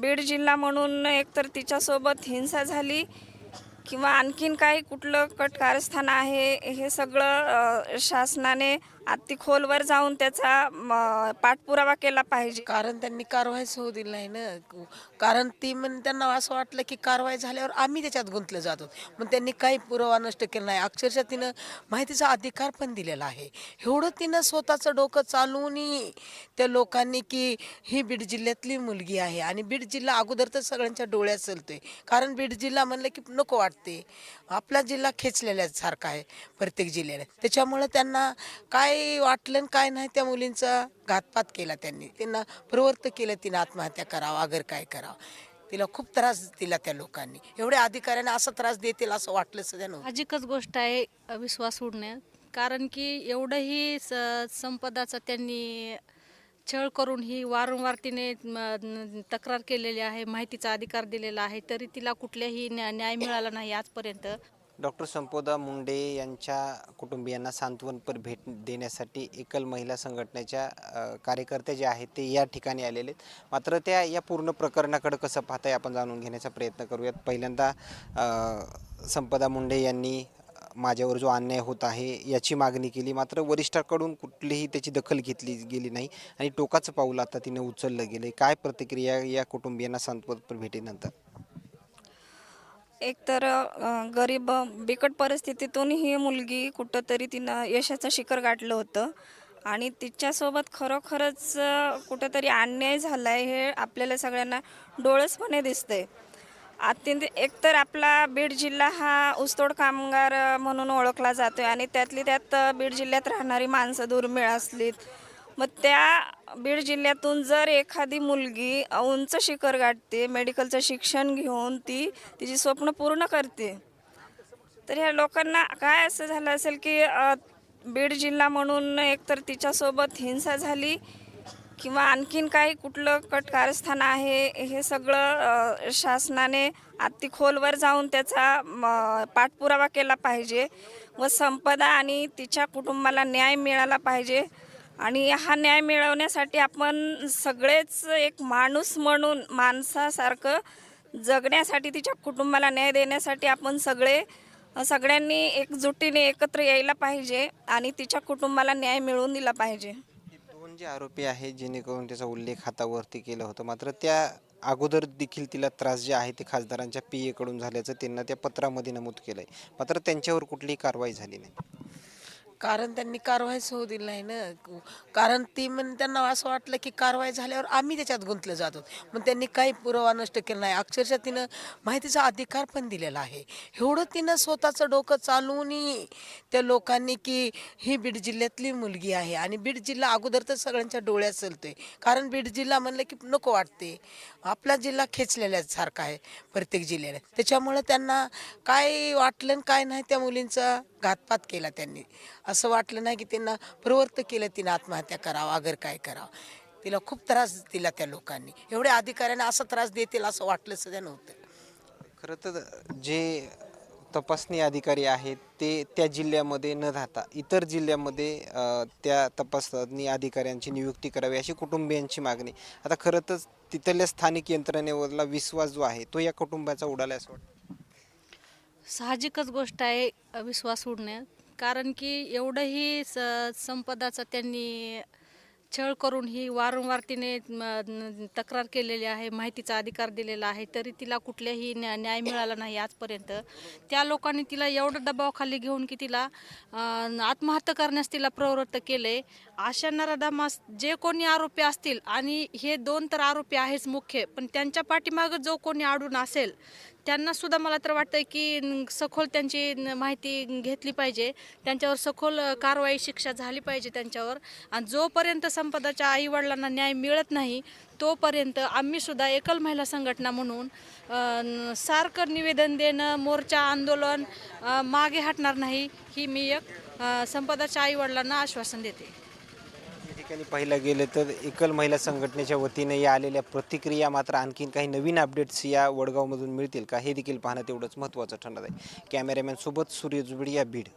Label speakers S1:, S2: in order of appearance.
S1: बीड जिल्हा म्हणून एकतर तिच्यासोबत हिंसा झाली. किंवा आणखीन काही कुठलं कट कारस्थान आहे हे सगळं शासनाने अति खोलवर जाऊन त्याचा पाठपुरावा केला पाहिजे.
S2: कारण त्यांनी कारवाईच होऊ दिली नाही ना. कारण ती म्हण त्यांना असं वाटलं की कारवाई झाल्यावर आम्ही त्याच्यात गुंतलं जातो. मग त्यांनी काही पुरावा नष्ट केला नाही. अक्षरशः तिनं माहितीचा अधिकार पण दिलेला आहे. एवढं तिनं स्वतःचं डोकं चालवूनही त्या लोकांनी की ही बीड जिल्ह्यातली मुलगी आहे. आणि बीड जिल्हा अगोदर तर सगळ्यांच्या डोळ्यात चलतोय. कारण बीड जिल्हा म्हणलं की नको वाटतं. आपला जिल्हा खेचलेल्यासारखा आहे प्रत्येक जिल्ह्याला त्याच्यामुळं त्यांना काय वाटलं आणि काय नाही त्या मुलींचा घातपात केला त्यांनी. त्यांना प्रवृत्त केलं तिनं आत्महत्या करावं अगर काय करावं. तिला खूप त्रास दिला त्या लोकांनी. एवढ्या अधिकाऱ्यांना असा त्रास देतील असं वाटलं सध्या नव्हतं.
S3: साहजिकच गोष्ट आहे विश्वास उडणे कारण की एवढंही स संपदाचा त्यांनी छळ करून ही वारंवार तिने म, न- तक्रार केलेली आहे माहितीचा अधिकार दिलेला आहे तरी तिला कुठल्याही न्या- न्याय मिळाला नाही आजपर्यंत.
S4: डॉक्टर संपोदा मुंडे यांच्या कुटुंबियांना सांत्वनपर भेट देण्यासाठी एकल महिला संघटनेच्या कार्यकर्ते कार्यकर्त्या जे आहेत ते या ठिकाणी आलेले आहेत. मात्र त्या या पूर्ण प्रकरणाकडे कसं पाहताय आपण जाणून घेण्याचा प्रयत्न करूयात. पहिल्यांदा संपदा मुंडे यांनी माझ्यावर जो अन्याय होत आहे याची मागणी केली. मात्र वरिष्ठाकडून कुठलीही त्याची दखल घेतली गेली नाही आणि टोकाचं पाऊल आता तिने उचललं गेलं काय प्रतिक्रिया या कुटुंबियांना सांत्वनपर भेटीनंतर?
S1: एकतर गरीब बिकट परिस्थितीतून ही मुलगी कुठंतरी तिनं यशाचं शिखर गाठलं होतं. आणि तिच्यासोबत खरोखरच कुठंतरी अन्याय झाला आहे हे आपल्याला सगळ्यांना डोळसपणे दिसतंय. अत्यंत एकतर आपला बीड जिल्हा हा ऊसतोड कामगार म्हणून ओळखला जातोय आणि त्यातली त्यात बीड जिल्ह्यात राहणारी माणसं दुर्मिळ असलीत. मग त्या बीड जिल्ह्यातून जर एखादी मुलगी उंच शिखर गाठते मेडिकलचं शिक्षण घेऊन ती तिची स्वप्न पूर्ण करते तर ह्या लोकांना काय असं झालं असेल की बीड जिल्हा म्हणून एकतर तिच्यासोबत हिंसा झाली किंवा आणखीन काही कुठलं कट कारस्थान आहे हे सगळं अ, शासनाने अति खोलवर जाऊन त्याचा म, पाठपुरावा केला पाहिजे व संपदा आणि तिच्या कुटुंबाला न्याय मिळाला पाहिजे. आणि हा न्याय मिळवण्यासाठी आपण सगळेच एक माणूस म्हणून माणसासारखं जगण्यासाठी तिच्या कुटुंबाला न्याय देण्यासाठी आपण सगळे सगळ्यांनी एकजुटीने एकत्र यायला पाहिजे आणि तिच्या कुटुंबाला न्याय मिळवून दिला पाहिजे.
S4: जे आरोपी आहेत जेणेकरून त्याचा उल्लेख हातावरती केला होता. मात्र त्या अगोदर देखील तिला त्रास जे आहे ते खासदारांच्या पी एकडून झाल्याचं त्यांना त्या पत्रामध्ये नमूद केलं आहे मात्र त्यांच्यावर कुठलीही कारवाई झाली नाही.
S2: कारण त्यांनी कारवाईच होऊ दिली नाही ना. कारण ती म्हण त्यांना असं वाटलं की कारवाई झाल्यावर आम्ही त्याच्यात गुंतलं जातो. मग त्यांनी काही पुरावा नष्ट केला नाही. अक्षरशः तिनं माहितीचा अधिकार पण दिलेला आहे. एवढं तिनं स्वतःचं डोकं चालवूनही त्या लोकांनी की ही बीड जिल्ह्यातली मुलगी आहे. आणि बीड जिल्हा अगोदर तर सगळ्यांच्या डोळ्यात चलतोय कारण बीड जिल्हा म्हणलं की नको वाटते. आपला जिल्हा खेचलेल्यासारखा आहे प्रत्येक जिल्ह्याला त्याच्यामुळं त्यांना काय वाटलं आणि काय नाही त्या मुलींचा? घातपात केला त्यांनी. असं वाटलं नाही की त्यांना प्रवृत्त केलं तिनं आत्महत्या करावं अगर काय करावं. तिला खूप त्रास दिला त्या लोकांनी. एवढ्या अधिकाऱ्यांना असा त्रास देतील असं वाटलं सध्या नव्हतं.
S4: खरं तर जे तपासणी अधिकारी आहेत ते त्या जिल्ह्यामध्ये न राहता इतर जिल्ह्यामध्ये अ, त्या तपासणी अधिकाऱ्यांची नियुक्ती करावी अशी कुटुंबियांची मागणी. आता खरं तर तिथल्या स्थानिक यंत्रणेवरला विश्वास जो आहे तो या कुटुंबाचा उडाला असं वाटतं.
S3: साहजिकच गोष्ट आहे विश्वास उडणे. कारण की एवढंही स संपदाचा त्यांनी छळ करून ही वारंवार तिने तक्रार केलेली आहे माहितीचा अधिकार दिलेला आहे तरी तिला कुठल्याही न्या न्याय मिळाला नाही आजपर्यंत. त्या लोकांनी तिला एवढं दबावाखाली घेऊन की तिला आत्महत्या करण्यास तिला प्रवृत्त केले. अशा नराधामास जे कोणी आरोपी असतील आणि हे दोन तर आरोपी आहेच मुख्य पण त्यांच्या पाठीमागं जो कोणी अडून असेल त्यांना सुद्धा मला तर वाटतं की सखोल त्यांची माहिती घेतली पाहिजे. त्यांच्यावर सखोल कारवाई शिक्षा झाली पाहिजे त्यांच्यावर. आणि जोपर्यंत संपदाच्या आईवडिलांना न्याय मिळत नाही तोपर्यंत आम्हीसुद्धा एकल महिला संघटना म्हणून सारखं निवेदन देणं मोर्चा आंदोलन मागे हटणार नाही ही मी एक संपदाच्या आईवडिलांना आश्वासन देते.
S4: ठिकाणी पाहिलं गेलं तर एकल महिला संघटनेच्या वतीने या आलेल्या प्रतिक्रिया मात्र आणखीन काही नवीन अपडेट्स या वडगावमधून मिळतील का हे देखील पाहणं तेवढंच महत्त्वाचं ठरणार आहे. कॅमेरामॅनसोबत सूर्य जुबडी या बीड.